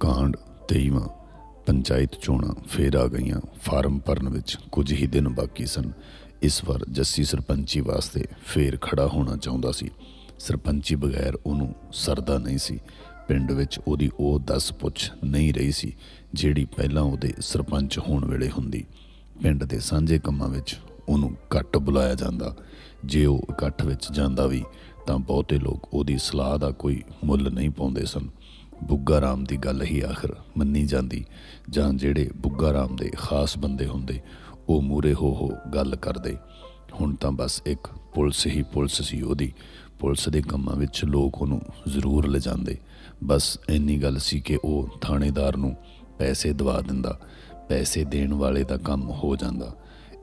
ਕਾਂਡ 23ਵਾਂ ਪੰਚਾਇਤ ਚੋਣਾਂ ਫੇਰ ਆ ਗਈਆਂ। ਫਾਰਮ ਭਰਨ ਵਿੱਚ ਕੁਝ ਹੀ ਦਿਨ ਬਾਕੀ ਸਨ। ਇਸ ਵਾਰ ਜੱਸੀ ਸਰਪੰਚੀ ਵਾਸਤੇ ਫੇਰ ਖੜਾ ਹੋਣਾ ਚਾਹੁੰਦਾ ਸੀ। ਸਰਪੰਚੀ ਬਗੈਰ ਉਹਨੂੰ ਸਰਦਾ ਨਹੀਂ ਸੀ। ਪਿੰਡ ਵਿੱਚ ਉਹਦੀ ਉਹ 10 ਪੁੱਛ ਨਹੀਂ ਰਹੀ ਸੀ, ਜਿਹੜੀ ਪਹਿਲਾਂ ਉਹਦੇ ਸਰਪੰਚ ਹੋਣ ਵੇਲੇ ਹੁੰਦੀ। ਪਿੰਡ ਦੇ ਸਾਂਝੇ ਕੰਮਾਂ ਵਿੱਚ ਉਹਨੂੰ ਘੱਟ ਬੁਲਾਇਆ ਜਾਂਦਾ। ਜੇ ਉਹ ਇਕੱਠ ਵਿੱਚ ਜਾਂਦਾ ਵੀ, ਤਾਂ ਬਹੁਤੇ ਲੋਕ ਉਹਦੀ ਸਲਾਹ ਦਾ ਕੋਈ ਮੁੱਲ ਨਹੀਂ ਪਾਉਂਦੇ ਸਨ। ਬੁੱਗਾ ਰਾਮ ਦੀ ਗੱਲ ਹੀ ਆਖਰ ਮੰਨੀ ਜਾਂਦੀ, ਜਾਂ ਜਿਹੜੇ ਬੁੱਗਾ ਰਾਮ ਦੇ ਖਾਸ ਬੰਦੇ ਹੁੰਦੇ, ਉਹ ਮੂਰੇ ਹੋ ਹੋ ਗੱਲ ਕਰਦੇ। ਹੁਣ ਤਾਂ ਬਸ ਇੱਕ ਪੁਲਿਸ ਹੀ ਪੁਲਿਸ ਸੀ ਉਹਦੀ, ਪੁਲਿਸ ਦੇ ਕੰਮਾਂ ਵਿੱਚ ਲੋਕ ਉਹਨੂੰ ਜ਼ਰੂਰ ਲਿਜਾਂਦੇ। ਬਸ ਇੰਨੀ ਗੱਲ ਸੀ ਕਿ ਉਹ ਥਾਣੇਦਾਰ ਨੂੰ ਪੈਸੇ ਦਵਾ ਦਿੰਦਾ, ਪੈਸੇ ਦੇਣ ਵਾਲੇ ਦਾ ਕੰਮ ਹੋ ਜਾਂਦਾ।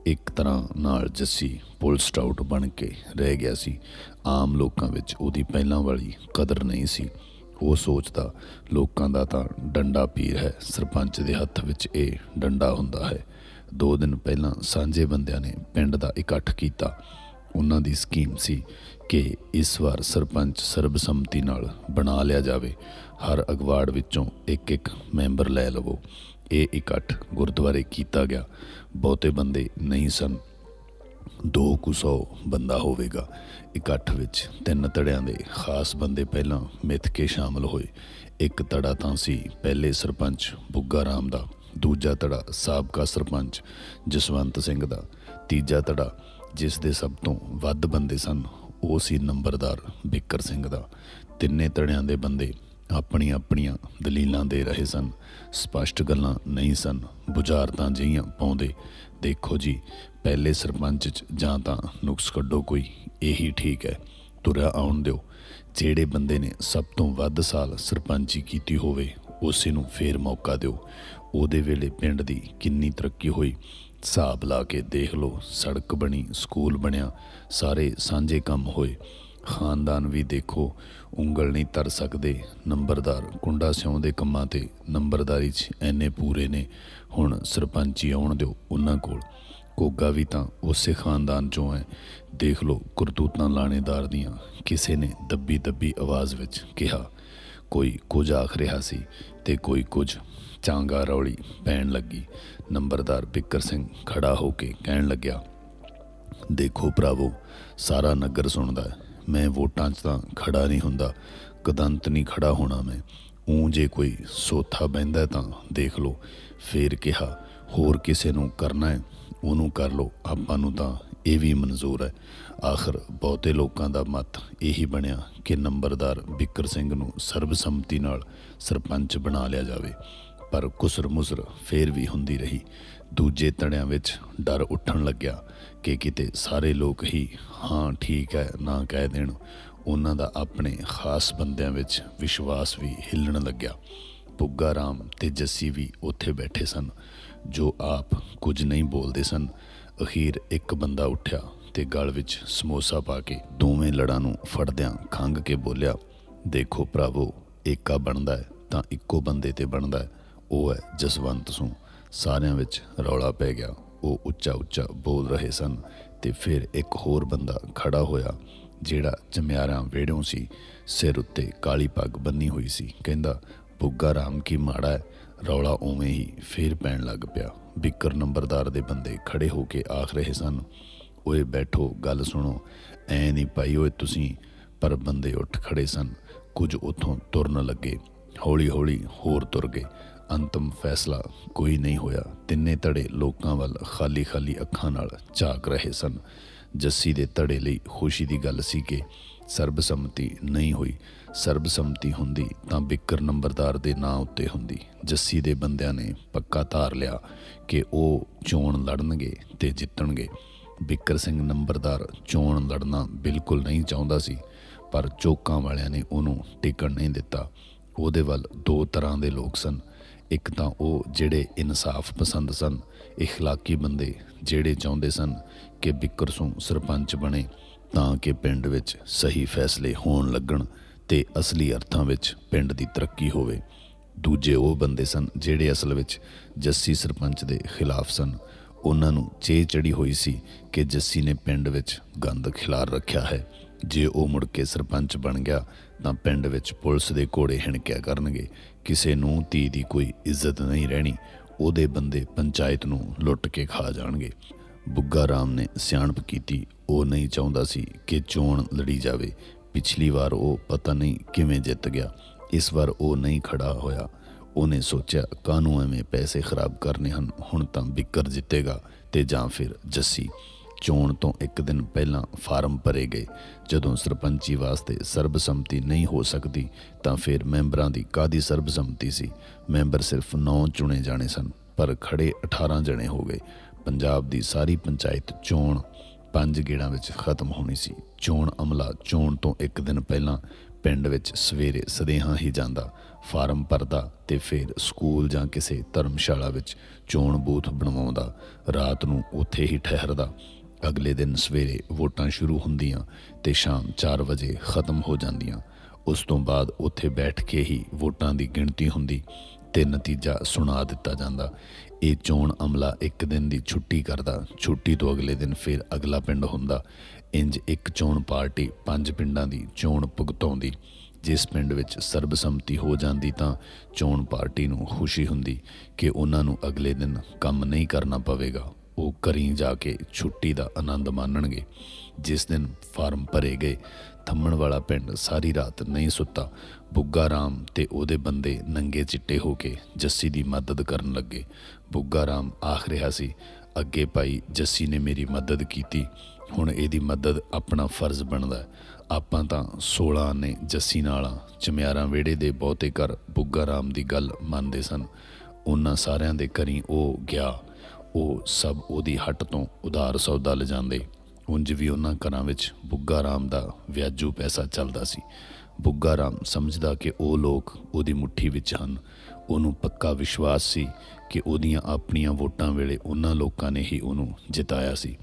ਇੱਕ ਤਰ੍ਹਾਂ ਨਾਲ ਜੱਸੀ ਪੁਲਿਸ ਸਟਾਊਟ ਬਣ ਕੇ ਰਹਿ ਗਿਆ ਸੀ। ਆਮ ਲੋਕਾਂ ਵਿੱਚ ਉਹਦੀ ਪਹਿਲਾਂ ਵਾਲੀ ਕਦਰ ਨਹੀਂ ਸੀ। ਉਹ ਸੋਚਦਾ, ਲੋਕਾਂ ਦਾ ਤਾਂ ਡੰਡਾ ਪੀਰ ਹੈ, ਸਰਪੰਚ ਦੇ ਹੱਥ ਵਿੱਚ ਇਹ ਡੰਡਾ ਹੁੰਦਾ ਹੈ। ਦੋ ਦਿਨ ਪਹਿਲਾਂ ਸਾਂਝੇ ਬੰਦਿਆਂ ਨੇ ਪਿੰਡ ਦਾ ਇਕੱਠ ਕੀਤਾ। ਉਹਨਾਂ ਦੀ ਸਕੀਮ ਸੀ ਕਿ ਇਸ ਵਾਰ ਸਰਪੰਚ ਸਰਬਸੰਮਤੀ ਨਾਲ ਬਣਾ ਲਿਆ ਜਾਵੇ। ਹਰ ਅਗਵਾੜ ਵਿੱਚੋਂ ਇੱਕ ਇੱਕ ਮੈਂਬਰ ਲੈ ਲਵੋ। ਇਹ ਇਕੱਠ ਗੁਰਦੁਆਰੇ ਕੀਤਾ ਗਿਆ। ਬਹੁਤੇ ਬੰਦੇ ਨਹੀਂ ਸਨ। ਦੋ ਕੁ ਸੌ ਬੰਦਾ ਹੋਵੇਗਾ। ਇਕੱਠ ਵਿੱਚ ਤਿੰਨ ਧੜਿਆਂ ਦੇ ਖਾਸ ਬੰਦੇ ਪਹਿਲਾਂ ਮਿੱਥ ਕੇ ਸ਼ਾਮਲ ਹੋਏ। ਇੱਕ ਧੜਾ ਤਾਂ ਸੀ ਪਹਿਲੇ ਸਰਪੰਚ ਬੁੱਗਾ ਰਾਮ ਦਾ, ਦੂਜਾ ਧੜਾ ਸਾਬਕਾ ਸਰਪੰਚ ਜਸਵੰਤ ਸਿੰਘ ਦਾ, ਤੀਜਾ ਧੜਾ ਜਿਸ ਦੇ ਸਭ ਤੋਂ ਵੱਧ ਬੰਦੇ ਸਨ, ਉਹ ਸੀ ਨੰਬਰਦਾਰ ਬਿੱਕਰ ਸਿੰਘ ਦਾ। ਤਿੰਨੇ ਧੜਿਆਂ ਦੇ ਬੰਦੇ ਆਪਣੀਆਂ ਆਪਣੀਆਂ ਦਲੀਲਾਂ ਦੇ ਰਹੇ ਸਨ। ਸਪਸ਼ਟ ਗੱਲਾਂ ਨਹੀਂ ਸਨ, ਬੁਝਾਰਤਾਂ ਜਿਹੀਆਂ ਪਾਉਂਦੇ। ਦੇਖੋ ਜੀ ਪਹਿਲੇ ਸਰਪੰਚ ਚ ਜਾਂ ਤਾਂ ਨੁਕਸ ਕੱਢੋ ਕੋਈ, ਇਹੀ ਠੀਕ ਹੈ। ਤੁਰਿਆ ਆਉਣ ਦਿਓ। ਜਿਹੜੇ ਬੰਦੇ ਨੇ ਸਭ ਤੋਂ ਵੱਧ ਸਾਲ ਸਰਪੰਚੀ ਕੀਤੀ ਹੋਵੇ, ਉਸੇ ਨੂੰ ਫੇਰ ਮੌਕਾ ਦਿਓ। ਉਹਦੇ ਵੇਲੇ ਪਿੰਡ ਦੀ ਕਿੰਨੀ ਤਰੱਕੀ ਹੋਈ। ਹਿਸਾਬ ਲਾ ਕੇ ਦੇਖ ਲਓ, ਸੜਕ ਬਣੀ, ਸਕੂਲ ਬਣਿਆ, ਸਾਰੇ ਸਾਂਝੇ ਕੰਮ ਹੋਏ। ਖਾਨਦਾਨ ਵੀ ਦੇਖੋ, ਉਂਗਲ ਨਹੀਂ ਤਰ ਸਕਦੇ। ਨੰਬਰਦਾਰ ਕੁੰਡਾ ਸਿਉਂ ਦੇ ਕੰਮਾਂ ਤੇ ਨੰਬਰਦਾਰੀ 'ਚ ਐਨੇ ਪੂਰੇ ਨੇ। ਹੁਣ ਸਰਪੰਚੀ ਆਉਣ ਦਿਓ ਉਹਨਾਂ ਕੋਲ। ਘੋਗਾ ਵੀ ਤਾਂ ਉਸੇ ਖਾਨਦਾਨ ਚੋਂ ਹੈ। ਦੇਖ ਲਓ ਕਰਤੂਤਾਂ ਲਾਣੇਦਾਰ ਦੀਆਂ। ਕਿਸੇ ਨੇ ਦੱਬੀ ਦੱਬੀ ਆਵਾਜ਼ ਵਿੱਚ ਕਿਹਾ, ਕੋਈ ਕੁਝ ਆਖ ਰਿਹਾ ਸੀ ਤੇ ਕੋਈ ਕੁਝ ਚਾਂਗਾ ਰੌਲੀ ਪੈਣ ਲੱਗੀ। ਨੰਬਰਦਾਰ ਬਿੱਕਰ ਸਿੰਘ ਖੜਾ ਹੋ ਕੇ ਕਹਿਣ ਲੱਗਿਆ, ਦੇਖੋ ਭਰਾਵੋ, ਸਾਰਾ ਨਗਰ ਸੁਣਦਾ ਮੈਂ ਵੋਟਾਂ 'ਚ ਤਾਂ ਖੜਾ ਨਹੀਂ ਹੁੰਦਾ। ਕਦੰਤ ਨਹੀਂ ਖੜਾ ਹੋਣਾ ਮੈਂ। ਉਂ ਜੇ ਕੋਈ ਸੋਥਾ ਬੈੰਦਾ ਤਾਂ ਦੇਖ ਲਓ। ਫੇਰ ਕਿਹਾ, ਹੋਰ ਕਿਸੇ ਨੂੰ ਕਰਨਾ ਹੈ? ਉਹਨੂੰ ਕਰ ਲਓ। ਆਪਾਂ ਨੂੰ ਤਾਂ ਇਹ ਵੀ ਮਨਜ਼ੂਰ ਹੈ। ਆਖਰ ਬਹੁਤੇ ਲੋਕਾਂ ਦਾ ਮਤ ਇਹੀ ਬਣਿਆ ਕਿ ਨੰਬਰਦਾਰ ਬਿੱਕਰ ਸਿੰਘ ਨੂੰ ਸਰਬਸੰਮਤੀ ਨਾਲ ਸਰਪੰਚ ਬਣਾ ਲਿਆ ਜਾਵੇ। ਪਰ ਕੁਸਰ ਮੁਸਰ ਫੇਰ ਵੀ ਹੁੰਦੀ ਰਹੀ। ਦੂਜੇ ਤਣਿਆਂ ਵਿੱਚ ਡਰ ਉੱਠਣ ਲੱਗਿਆ ਕਿ ਕਿਤੇ ਸਾਰੇ ਲੋਕ ਹੀ, ਹਾਂ, ਠੀਕ ਹੈ, ਨਾ ਕਹਿ ਦੇਣ। ਉਹਨਾਂ ਦਾ ਆਪਣੇ ਖਾਸ ਬੰਦਿਆਂ ਵਿੱਚ ਵਿਸ਼ਵਾਸ ਵੀ ਹਿੱਲਣ ਲੱਗਿਆ। ਪੁੱਗਾ ਰਾਮ ਤੇ ਜੱਸੀ ਵੀ ਉੱਥੇ ਬੈਠੇ ਸਨ। ਜੋ ਆਪ ਕੁਝ ਨਹੀਂ ਬੋਲਦੇ ਸਨ, ਅਖੀਰ ਇੱਕ ਬੰਦਾ ਉੱਠਿਆ ਤੇ ਗਲ ਵਿੱਚ ਸਮੋਸਾ ਪਾ ਕੇ ਦੋਵੇਂ ਲੜਾਂ ਨੂੰ ਫੜਦਿਆਂ ਖੰਗ ਕੇ ਬੋਲਿਆ, ਦੇਖੋ ਭਰਾਵੋ, ਏਕਾ ਬਣਦਾ ਹੈ ਤਾਂ ਇੱਕੋ ਬੰਦੇ ਤੇ ਬਣਦਾ ਹੈ। ਉਹ ਹੈ ਜਸਵੰਤ ਸਿੰਘ। ਸਾਰਿਆਂ ਵਿੱਚ ਰੌਲਾ ਪੈ ਗਿਆ। ਉਹ ਉੱਚਾ ਉੱਚਾ ਬੋਲ ਰਹੇ ਸਨ ਤੇ ਫਿਰ ਇੱਕ ਹੋਰ ਬੰਦਾ ਖੜਾ ਹੋਇਆ, ਜਿਹੜਾ ਜਮਿਆਰਾਂ ਵੇੜੋਂ ਸੀ, ਸਿਰ ਉੱਤੇ ਕਾਲੀ ਪੱਗ ਬੰਨੀ ਹੋਈ ਸੀ। ਕਹਿੰਦਾ, ਬੁੱਗਾ ਰਾਮ ਕੀ ਮਾੜਾ ਹੈ? ਰੌਲਾ ਉਵੇਂ ਹੀ ਫੇਰ ਪੈਣ ਲੱਗ ਪਿਆ। ਬਿੱਕਰ ਨੰਬਰਦਾਰ ਦੇ ਬੰਦੇ ਖੜੇ ਹੋ ਕੇ ਆਖ ਰਹੇ ਸਨ, ਓਏ ਬੈਠੋ, ਗੱਲ ਸੁਣੋ। ਐ ਨਹੀਂ ਭਾਈ, ਓਏ ਤੁਸੀਂ। ਪਰ ਬੰਦੇ ਉੱਠ ਖੜੇ ਸਨ। ਕੁਝ ਉਥੋਂ ਤੁਰਨ ਲੱਗੇ। ਹੌਲੀ ਹੌਲੀ ਹੋਰ ਤੁਰ ਗਏ। ਅੰਤਮ ਫੈਸਲਾ ਕੋਈ ਨਹੀਂ ਹੋਇਆ। ਤਿੰਨੇ ਧੜੇ ਲੋਕਾਂ ਵੱਲ ਖਾਲੀ ਖਾਲੀ ਅੱਖਾਂ ਨਾਲ ਝਾਕ ਰਹੇ ਸਨ। ਜੱਸੀ ਦੇ ਧੜੇ ਲਈ ਖੁਸ਼ੀ ਦੀ ਗੱਲ ਸੀ ਕਿ ਸਰਬਸੰਮਤੀ ਨਹੀਂ ਹੋਈ। ਸਰਬਸੰਮਤੀ ਹੁੰਦੀ ਤਾਂ ਬਿੱਕਰ ਨੰਬਰਦਾਰ ਦੇ ਨਾਂ ਉੱਤੇ ਹੁੰਦੀ ਜੱਸੀ ਦੇ ਬੰਦਿਆਂ ਨੇ ਪੱਕਾ ਧਾਰ ਲਿਆ ਕਿ ਉਹ ਚੋਣ ਲੜਨਗੇ ਤੇ ਜਿੱਤਣਗੇ ਬਿੱਕਰ ਸਿੰਘ ਨੰਬਰਦਾਰ ਚੋਣ ਲੜਨਾ ਬਿਲਕੁਲ ਨਹੀਂ ਚਾਹੁੰਦਾ ਸੀ ਪਰ ਚੋਕਾਂ ਵਾਲਿਆਂ ਨੇ ਉਹਨੂੰ ਟਿਕਣ ਨਹੀਂ ਦਿੱਤਾ ਉਹਦੇ ਵੱਲ ਦੋ ਤਰ੍ਹਾਂ ਦੇ ਲੋਕ ਸਨ ਇੱਕ ਤਾਂ ਉਹ ਜਿਹੜੇ ਇਨਸਾਫ ਪਸੰਦ ਸਨ اخلاقی ਬੰਦੇ ਜਿਹੜੇ ਚਾਹੁੰਦੇ ਸਨ ਕਿ ਬਿੱਕਰ ਸਿੰਘ ਸਰਪੰਚ ਬਣੇ ਤਾਂ ਕਿ ਪਿੰਡ ਵਿੱਚ ਸਹੀ ਫੈਸਲੇ ਹੋਣ ਲੱਗਣ ਤੇ ਅਸਲੀ ਅਰਥਾਂ ਵਿੱਚ ਪਿੰਡ ਦੀ ਤਰੱਕੀ ਹੋਵੇ। ਦੂਜੇ ਉਹ ਬੰਦੇ ਸਨ ਜਿਹੜੇ ਅਸਲ ਵਿੱਚ ਜੱਸੀ ਸਰਪੰਚ ਦੇ ਖਿਲਾਫ ਸਨ। ਉਹਨਾਂ ਨੂੰ ਚੇ ਚੜੀ ਹੋਈ ਸੀ ਕਿ ਜੱਸੀ ਨੇ ਪਿੰਡ ਵਿੱਚ ਗੰਦ ਖਿਲਾਰ ਰੱਖਿਆ ਹੈ। ਜੇ ਉਹ ਮੁੜ ਕੇ ਸਰਪੰਚ ਬਣ ਗਿਆ, ਤਾਂ ਪਿੰਡ ਵਿੱਚ ਪੁਲਿਸ ਦੇ ਘੋੜੇ ਹਿਣਕਿਆ ਕਰਨਗੇ। ਕਿਸੇ ਨੂੰ ਧੀ ਦੀ ਕੋਈ ਇੱਜ਼ਤ ਨਹੀਂ ਰਹਿਣੀ। ਉਹਦੇ ਬੰਦੇ ਪੰਚਾਇਤ ਨੂੰ ਲੁੱਟ ਕੇ ਖਾ ਜਾਣਗੇ। ਬੁੱਗਾ ਰਾਮ ਨੇ ਸਿਆਣਪ ਕੀਤੀ। ਉਹ ਨਹੀਂ ਚਾਹੁੰਦਾ ਸੀ ਕਿ ਚੋਣ ਲੜੀ ਜਾਵੇ। ਪਿਛਲੀ ਵਾਰ ਉਹ ਪਤਾ ਨਹੀਂ ਕਿਵੇਂ ਜਿੱਤ ਗਿਆ। ਇਸ ਵਾਰ ਉਹ ਨਹੀਂ ਖੜਾ ਹੋਇਆ। ਉਹਨੇ ਸੋਚਿਆ, ਕਾਹਨੂੰ ਐਵੇਂ ਪੈਸੇ ਖਰਾਬ ਕਰਨੇ ਹਨ, ਹੁਣ ਤਾਂ ਬਿੱਕਰ ਜਿੱਤੇਗਾ ਤੇ ਜਾਂ ਫਿਰ ਜੱਸੀ। ਚੋਣ ਤੋਂ ਇੱਕ ਦਿਨ ਪਹਿਲਾਂ ਫਾਰਮ ਭਰੇ ਗਏ। ਜਦੋਂ ਸਰਪੰਚੀ ਵਾਸਤੇ ਸਰਬਸੰਮਤੀ ਨਹੀਂ ਹੋ ਸਕਦੀ, ਤਾਂ ਫਿਰ ਮੈਂਬਰਾਂ ਦੀ ਕਾਦੀ ਸਰਬਸੰਮਤੀ ਸੀ? ਮੈਂਬਰ ਸਿਰਫ 9 ਚੁਣੇ ਜਾਣੇ ਸਨ, ਪਰ ਖੜੇ 18 ਜਣੇ ਹੋ ਗਏ। ਪੰਜਾਬ ਦੀ ਸਾਰੀ ਪੰਚਾਇਤ ਚੋਣ ਪੰਜ ਗੇੜਾਂ ਵਿੱਚ ਖਤਮ ਹੋਣੀ ਸੀ। ਚੋਣ ਅਮਲਾ ਚੋਣ ਤੋਂ ਇੱਕ ਦਿਨ ਪਹਿਲਾਂ ਪਿੰਡ ਵਿੱਚ ਸਵੇਰੇ ਸਦੇਹਾਂ ਹੀ ਜਾਂਦਾ। ਫਾਰਮ ਭਰਦਾ ਤੇ ਫਿਰ ਸਕੂਲ ਜਾਂ ਕਿਸੇ ਧਰਮਸ਼ਾਲਾ ਵਿੱਚ ਚੋਣ ਬੂਥ ਬਣਵਾਉਂਦਾ। ਰਾਤ ਨੂੰ ਉੱਥੇ ਹੀ ਠਹਿਰਦਾ। ਅਗਲੇ ਦਿਨ ਸਵੇਰੇ ਵੋਟਾਂ ਸ਼ੁਰੂ ਹੁੰਦੀਆਂ ਤੇ ਸ਼ਾਮ 4 ਵਜੇ ਖਤਮ ਹੋ ਜਾਂਦੀਆਂ। ਉਸ ਤੋਂ ਬਾਅਦ ਉੱਥੇ ਬੈਠ ਕੇ ਹੀ ਵੋਟਾਂ ਦੀ ਗਿਣਤੀ ਹੁੰਦੀ। ਤੇ ਨਤੀਜਾ ਸੁਣਾ ਦਿੱਤਾ ਜਾਂਦਾ। ਇਹ ਚੋਣ ਅਮਲਾ ਇੱਕ ਦਿਨ ਦੀ ਛੁੱਟੀ ਕਰਦਾ। ਛੁੱਟੀ ਤੋਂ ਅਗਲੇ ਦਿਨ ਫਿਰ ਅਗਲਾ ਪਿੰਡ ਹੁੰਦਾ। ਇੰਜ ਇੱਕ ਚੋਣ ਪਾਰਟੀ ਪੰਜ ਪਿੰਡਾਂ ਦੀ ਚੋਣ ਭੁਗਤਾਉਂਦੀ। ਜਿਸ ਪਿੰਡ ਵਿੱਚ ਸਰਬਸੰਮਤੀ ਹੋ ਜਾਂਦੀ ਤਾਂ ਚੋਣ ਪਾਰਟੀ ਨੂੰ ਖੁਸ਼ੀ ਹੁੰਦੀ ਕਿ ਉਹਨਾਂ ਨੂੰ ਅਗਲੇ ਦਿਨ ਕੰਮ ਨਹੀਂ ਕਰਨਾ ਪਵੇਗਾ। ਉਹ ਘਰੀਂ ਜਾ ਕੇ ਛੁੱਟੀ ਦਾ ਆਨੰਦ ਮਾਣਨਗੇ। ਜਿਸ ਦਿਨ ਫਾਰਮ ਭਰੇ ਗਏ ਥੰਮਣ ਵਾਲਾ ਪਿੰਡ ਸਾਰੀ ਰਾਤ ਨਹੀਂ ਸੁੱਤਾ, ਬੁੱਗਾ ਰਾਮ ਤੇ ਉਹਦੇ ਬੰਦੇ ਨੰਗੇ ਚਿੱਟੇ ਹੋ ਕੇ ਜੱਸੀ ਦੀ ਮਦਦ ਕਰਨ ਲੱਗੇ। ਬੁੱਗਾ ਰਾਮ ਆਖ ਰਿਹਾ ਸੀ, ਅੱਗੇ ਭਾਈ, ਜੱਸੀ ਨੇ ਮੇਰੀ ਮਦਦ ਕੀਤੀ, ਹੁਣ ਇਹਦੀ ਮਦਦ ਆਪਣਾ ਫਰਜ਼ ਬਣਦਾ ਆਪਾਂ ਤਾਂ 16 ਨੇ ਜੱਸੀ ਨਾਲ ਆ। ਚਮਿਆਰਾਂ ਵਿਹੜੇ ਦੇ ਬਹੁਤੇ ਘਰ ਬੁੱਗਾ ਰਾਮ ਦੀ ਗੱਲ ਮੰਨਦੇ ਸਨ। ਉਹਨਾਂ ਸਾਰਿਆਂ ਦੇ ਘਰੀਂ ਉਹ ਗਿਆ। ਉਹ ਸਭ ਉਹਦੀ ਹੱਟ ਤੋਂ ਉਧਾਰ ਸੌਦਾ ਲਿਜਾਂਦੇ। ਉਂਝ ਵੀ ਉਹਨਾਂ ਘਰਾਂ ਵਿੱਚ ਬੁੱਗਾ ਰਾਮ ਦਾ ਵਿਆਜੂ ਪੈਸਾ ਚੱਲਦਾ ਸੀ। ਬੁੱਗਾ ਰਾਮ ਸਮਝਦਾ ਕਿ ਉਹ ਲੋਕ ਉਹਦੀ ਮੁੱਠੀ ਵਿੱਚ ਹਨ। ਉਹਨੂੰ ਪੱਕਾ ਵਿਸ਼ਵਾਸ ਸੀ ਕਿ ਉਹਦੀਆਂ ਆਪਣੀਆਂ ਵੋਟਾਂ ਵੇਲੇ ਉਹਨਾਂ ਲੋਕਾਂ ਨੇ ਹੀ ਉਹਨੂੰ ਜਿਤਾਇਆ ਸੀ।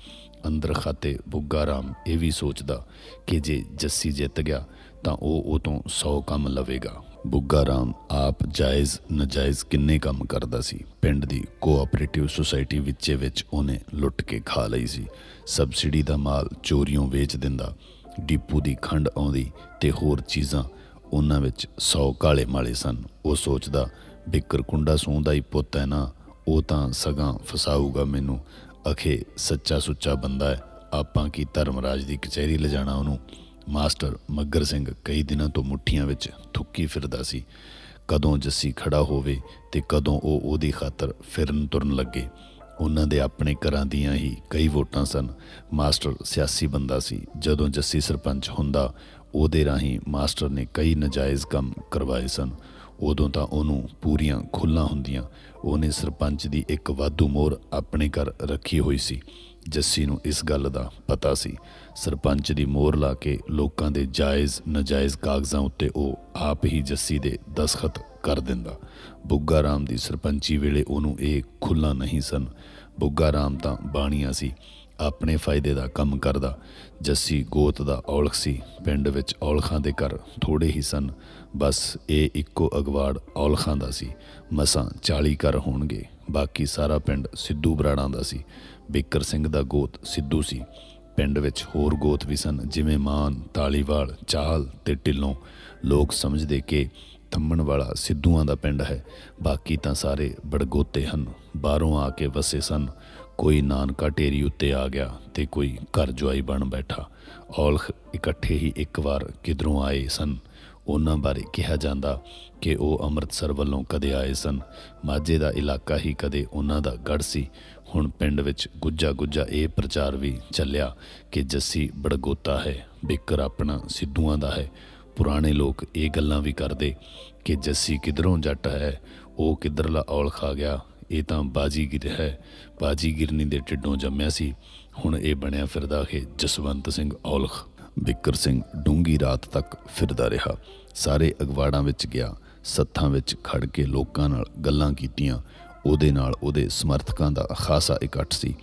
ਅੰਦਰ ਖਾਤੇ ਬੁੱਗਾ ਰਾਮ ਇਹ ਵੀ ਸੋਚਦਾ ਕਿ ਜੇ ਜੱਸੀ ਜਿੱਤ ਗਿਆ ਤਾਂ ਉਹ ਉਹ ਤੋਂ 100 ਕੰਮ ਲਵੇਗਾ। ਬੁੱਗਾ ਰਾਮ ਆਪ ਜਾਇਜ਼, ਨਜਾਇਜ਼ ਕਿੰਨੇ ਕੰਮ ਕਰਦਾ ਸੀ। ਪਿੰਡ ਦੀ ਕੋਆਪਰੇਟਿਵ ਸੁਸਾਇਟੀ ਵਿੱਚੇ ਵਿੱਚ ਉਹਨੇ ਲੁੱਟ ਕੇ ਖਾ ਲਈ ਸੀ। ਸਬਸਿਡੀ ਦਾ ਮਾਲ ਚੋਰੀਓਂ ਵੇਚ ਦਿੰਦਾ। ਡਿਪੂ ਦੀ ਖੰਡ ਆਉਂਦੀ ਤੇ ਹੋਰ ਚੀਜ਼ਾਂ ਉਹਨਾਂ ਵਿੱਚ 100 ਕਾਲੇ ਮਾਲੇ ਸਨ। ਉਹ ਸੋਚਦਾ, ਬਿੱਕਰ ਕੁੰਡਾ ਸੂਹ ਦਾ ਹੀ ਪੁੱਤ ਹੈ ਨਾ, ਉਹ ਤਾਂ ਸਗਾਂ ਫਸਾਊਗਾ ਮੈਨੂੰ। ਅਖੇ ਸੱਚਾ ਸੁੱਚਾ ਬੰਦਾ ਹੈ। ਆਪਾਂ ਕੀ ਧਰਮਰਾਜ ਦੀ ਕਚਹਿਰੀ ਲਿਜਾਣਾ ਉਹਨੂੰ? ਮਾਸਟਰ ਮੱਗਰ ਸਿੰਘ ਕਈ ਦਿਨਾਂ ਤੋਂ ਮੁੱਠੀਆਂ ਵਿੱਚ ਥੁੱਕੀ ਫਿਰਦਾ ਸੀ। ਕਦੋਂ ਜੱਸੀ ਖੜਾ ਹੋਵੇ ਤੇ ਕਦੋਂ ਉਹ ਉਹਦੀ ਖਾਤਰ ਫਿਰਨ ਤੁਰਨ ਲੱਗੇ। ਉਹਨਾਂ ਦੇ ਆਪਣੇ ਘਰਾਂ ਦੀਆਂ ਹੀ ਕਈ ਵੋਟਾਂ ਸਨ। ਮਾਸਟਰ ਸਿਆਸੀ ਬੰਦਾ ਸੀ। ਜਦੋਂ ਜੱਸੀ ਸਰਪੰਚ ਹੁੰਦਾ, ਉਹਦੇ ਰਾਹੀਂ ਮਾਸਟਰ ਨੇ ਕਈ ਨਜਾਇਜ਼ ਕੰਮ ਕਰਵਾਏ ਸਨ। ਉਦੋਂ ਤਾਂ ਉਹਨੂੰ ਪੂਰੀਆਂ ਖੁੱਲਾਂ ਹੁੰਦੀਆਂ। ਉਹਨੇ ਸਰਪੰਚ ਦੀ ਇੱਕ ਵਾਧੂ ਮੋਹਰ ਆਪਣੇ ਘਰ ਰੱਖੀ ਹੋਈ ਸੀ। ਜੱਸੀ ਨੂੰ ਇਸ ਗੱਲ ਦਾ ਪਤਾ ਸੀ। ਸਰਪੰਚ ਦੀ ਮੋਹਰ ਲਾ ਕੇ ਲੋਕਾਂ ਦੇ ਜਾਇਜ਼, ਨਜਾਇਜ਼ ਕਾਗਜ਼ਾਂ ਉੱਤੇ ਉਹ ਆਪ ਹੀ ਜੱਸੀ ਦੇ ਦਸਖਤ ਕਰ ਦਿੰਦਾ। ਬੁੱਗਾ ਰਾਮ ਦੀ ਸਰਪੰਚੀ ਵੇਲੇ ਉਹਨੂੰ ਇਹ ਖੁੱਲਾਂ ਨਹੀਂ ਸਨ। ਬੁੱਗਾ ਰਾਮ ਤਾਂ ਬਾਣੀਆਂ ਸੀ, ਆਪਣੇ ਫਾਇਦੇ ਦਾ ਕੰਮ ਕਰਦਾ। ਜੱਸੀ ਗੋਤ ਦਾ ਔਲਖ ਸੀ, ਪਿੰਡ ਵਿੱਚ ਔਲਖਾਂ ਦੇ ਘਰ ਥੋੜੇ ਹੀ ਸਨ। ਬਸ ਇਹ ਇੱਕੋ ਅਗਵਾੜ ਔਲਖਾਂ ਦਾ ਸੀ। ਮਸਾਂ 40 ਘਰ ਹੋਣਗੇ, ਬਾਕੀ ਸਾਰਾ ਪਿੰਡ ਸਿੱਧੂ ਬਰਾੜਾਂ ਦਾ ਸੀ। ਬਿੱਕਰ ਸਿੰਘ ਦਾ ਗੋਤ ਸਿੱਧੂ ਸੀ। ਪਿੰਡ ਵਿੱਚ ਹੋਰ ਗੋਤ ਵੀ ਸਨ, ਜਿਵੇਂ ਮਾਨ, ਤਾਲੀਵਾਲ ਚਾਹਲ ਤੇ ਢਿੱਲੋਂ। ਲੋਕ ਸਮਝਦੇ ਕਿ ਥੰਮਣ ਵਾਲਾ ਸਿੱਧੂਆਂ ਦਾ ਪਿੰਡ ਹੈ। ਬਾਕੀ ਤਾਂ ਸਾਰੇ ਬੜਗੋਤੇ ਹਨ, ਬਾਹਰੋਂ ਆ ਕੇ ਵਸੇ ਸਨ। ਕੋਈ ਨਾਨਕਾ ਢੇਰੀ ਉੱਤੇ ਆ ਗਿਆ ਤੇ ਕੋਈ ਘਰ ਜੁਆਈ ਬਣ ਬੈਠਾ। ਔਲਖ ਇਕੱਠੇ ਹੀ ਇੱਕ ਵਾਰ ਕਿਧਰੋਂ ਆਏ ਸਨ। ਉਹਨਾਂ ਬਾਰੇ ਕਿਹਾ ਜਾਂਦਾ ਕਿ ਉਹ ਅੰਮ੍ਰਿਤਸਰ ਵੱਲੋਂ ਕਦੇ ਆਏ ਸਨ। ਮਾਝੇ ਦਾ ਇਲਾਕਾ ਹੀ ਕਦੇ ਉਹਨਾਂ ਦਾ ਗੜ ਸੀ। ਹੁਣ ਪਿੰਡ ਵਿੱਚ ਗੁੱਜਾ ਗੁੱਜਾ ਇਹ ਪ੍ਰਚਾਰ ਵੀ ਚੱਲਿਆ ਕਿ ਜੱਸੀ ਬੜਗੋਤਾ ਹੈ, ਬਿਕਰ ਆਪਣਾ ਸਿੱਧੂਆਂ ਦਾ ਹੈ। ਪੁਰਾਣੇ ਲੋਕ ਇਹ ਗੱਲਾਂ ਵੀ ਕਰਦੇ ਕਿ ਜੱਸੀ ਕਿਧਰੋਂ ਜੱਟ ਹੈ, ਉਹ ਕਿੱਧਰਲਾ ਔਲਖ ਆ ਗਿਆ, ਇਹ ਤਾਂ ਬਾਜੀਗਿਰ ਹੈ। ਬਾਜੀਗਿਰਨੀ ਦੇ ਢਿੱਡੋਂ ਜੰਮਿਆ ਸੀ। ਹੁਣ ਇਹ ਬਣਿਆ ਫਿਰਦਾ ਹੈ ਜਸਵੰਤ ਸਿੰਘ ਔਲਖ, ਬਿੱਕਰ ਸਿੰਘ ਡੂੰਗੀ ਰਾਤ ਤੱਕ ਫਿਰਦਾ ਰਿਹਾ। ਸਾਰੇ ਅਗਵਾੜਾਂ ਵਿੱਚ ਗਿਆ, ਸੱਥਾਂ ਵਿੱਚ ਖੜ ਕੇ ਲੋਕਾਂ ਨਾਲ ਗੱਲਾਂ ਕੀਤੀਆਂ। ਉਹਦੇ ਨਾਲ ਉਹਦੇ ਸਮਰਥਕਾਂ ਦਾ ਖਾਸਾ ਇਕੱਠ ਸੀ।